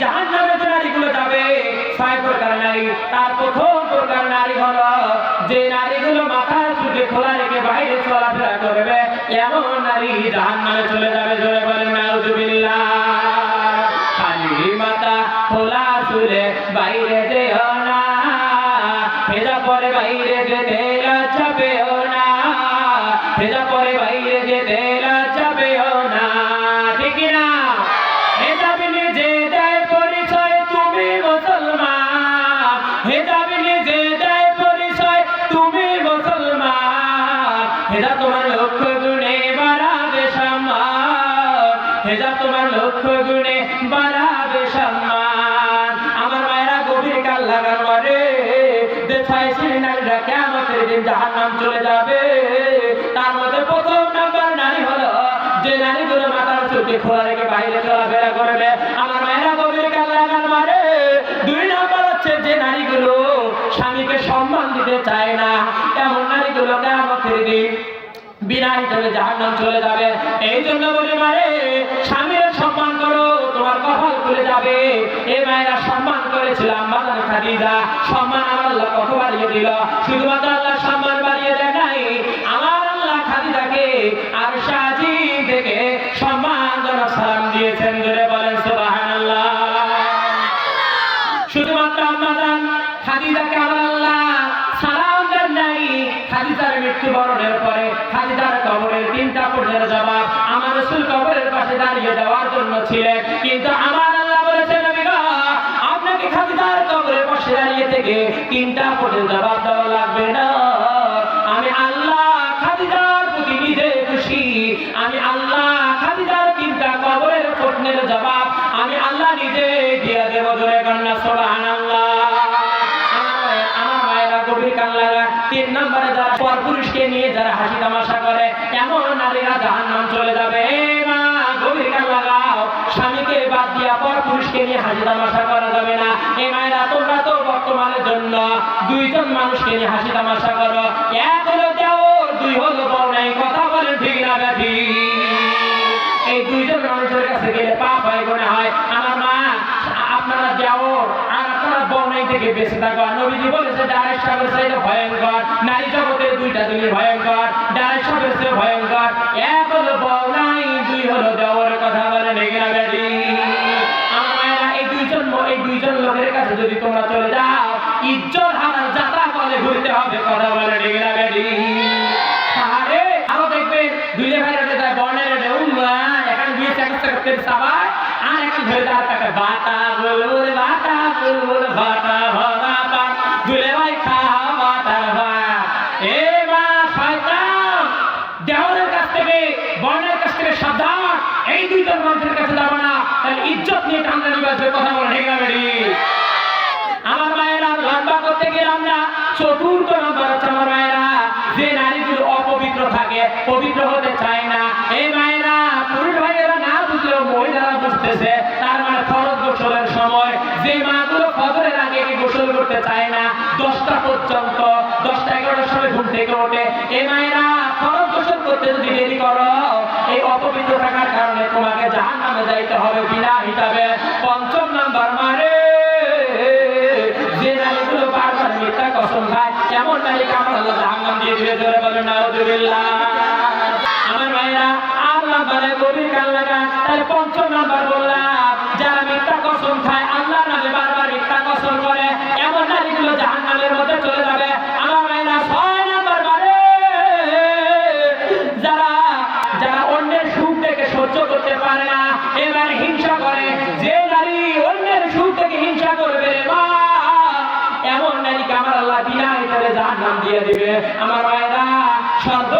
জাহান নামে যে নারীগুলো যাবে, ছয় প্রকার নারী। তার প্রথম প্রকার নারী হলো, যে নারীগুলো মাথা চুকে খোলা রেখে বাইরে চলাফেরা করবে, এমন নারী জাহান নামে চলে যাবে, জোরে বলেন, নাউজুবিল্লাহ। খালি মাথা খোলা চুলে বাইরে যেও না ভেজা পরে বাইরে যেতে লজ্জা পেও না ভেজা পরে বাইরে হেজাব নিজে দেয় পরিচয়, তুমি মুসলমান। হেজা তোমার লক্ষ্য গুণে বাড়াবে সম্মান। হেজা তোমার লক্ষ্য গুণে বাড়াবে সম্মান। আমার মায়েরা গভীর কাল লাগার পরে দেখায় সেই নারীরা কেমতের দিন নাম চলে যাবে। তার মধ্যে প্রথম নাম্বার নারী হলো যে নারীগুলো মাথার চোখে খোলা রেখে বাইরে চলাফেরা করবে। এমন নারীগুলো দিন বিনা হিসাবে চলে যাবে। এই জন্য মারে, স্বামীর সম্মান করো, তোমার কপাল খুলে যাবে। মায়েরা সম্মান মাদান খাদিজা, সম্মান আল্লাহ কত বাড়িয়ে দিল। শুধুমাত্র আল্লাহ সম্মান বাড়িয়ে দেয় নাই, আমার আল্লাহ খাদিজাকে আর সাজি থেকে সম্মানজনক সালাম দিয়েছেন বলেন শুধুমাত্র আমাদান খাদিজাকে আমার প্রশ্নের জবাব আমার রসুল কবরের পাশে দাঁড়িয়ে দেওয়ার জন্য ছিলেন। কিন্তু আমার আল্লাহ বলেছেন আপনাকে খাদিজার কবরের পাশে দাঁড়িয়ে থেকে তিনটা প্রশ্নের জবাব দেওয়া লাগবে না। আমি আল্লাহ খাদিজার প্রতি নিজে খুশি। আমি আল্লাহ খাদিজার তিনটা কবরের প্রশ্নের জবাব আমি আল্লাহ নিজে দিয়ে দেব জোরে কন্যা, সুবহানাল্লাহ। আমার আমার মায়েরা কান লাগা তিন নম্বরে যারা নিয়ে যারা হাসি তামাশা করে, এমন নারীরা জাহান নাম চলে যাবে। এ গভীর কান লাগাও। স্বামীকে বাদ পর পুরুষকে নিয়ে হাসি তামাশা করা যাবে না। এই মায়েরা, তোমরা তো বর্তমানের জন্য দুইজন মানুষকে নিয়ে হাসি তামাশা করো। এক হলো দুই হলো নাই কথা ঠিক না ব্যাধি? এই দুইজন মানুষের কাছে গেলে পাপ হয় মনে হয়। আমার মা, আপনারা আর আপনারা থেকে বেঁচে থাকো। নবীজি বলেছে ভয়ঙ্কর। নারী দুইটা জিনিস ভয়ঙ্কর সাহেবের চেয়ে ভয়ঙ্কর, এক হলো বনাই দুই হলো দেওয়ার কথা বলে নেগেরা ব্যাধি আমার এই দুইজন এই দুইজন লোকের কাছে যদি তোমরা চলে যাও, ইজ্জত হারার যাত্রা বলে ঘুরতে হবে, কথা বলে নেগেরা ব্যাধি আরে, আরও দেখবে ভাই রেটে যায় বর্ণের উম্মা এখন বিয়ে চেষ্টা করতে সবাই আর এখন ধরে দাঁড় থাকে বাটা বুলবুল থেকে বর্ণের কাছ থেকে সাবধান। এই দুইজন মানুষের কাছে যাব না। তাহলে ইজ্জত নিয়ে টানটা নিবে আসবে, কথা বলে, ঠিক না আমার মায়েরা লম্বা করতে গেলাম না চতুর্থ নম্বর হচ্ছে আমার মায়েরা। যে নারীগুলো অপবিত্র থাকে, পবিত্র হতে চায় না। এই মায়েরা, পুরুষ ভাইয়েরা না বুঝলেও মহিলারা বুঝতেছে, তার মানে ফরজ গোসলের সময়। যে মাগুলো ফজরের আগে গোসল করতে চায় না, দশটা পর্যন্ত দশটা এগারোটার সময় ঘুম থেকে ওঠে। এই মায়েরা ফরজ গোসল করতে যদি দেরি করো, এই অপবিত্র থাকার কারণে তোমাকে জাহান নামে যাইতে হবে বিনা হিসাবে। পঞ্চম নাম্বার জাহান্নাম দিয়ে দিবে, জোরে বলে আমার ভাইরা আল্লাহ মানে গভীর পঞ্চম নাম্বার বললাম, যারা মিথ্যা কসম খায় আল্লাহ নামে বারবার মিথ্যা কসম করে, এমন নারীগুলো জাহান্নামের মধ্যে চলে যাবে। জাহান্নাম দিয়ে দিবে। আমার মায়েরা সর্ব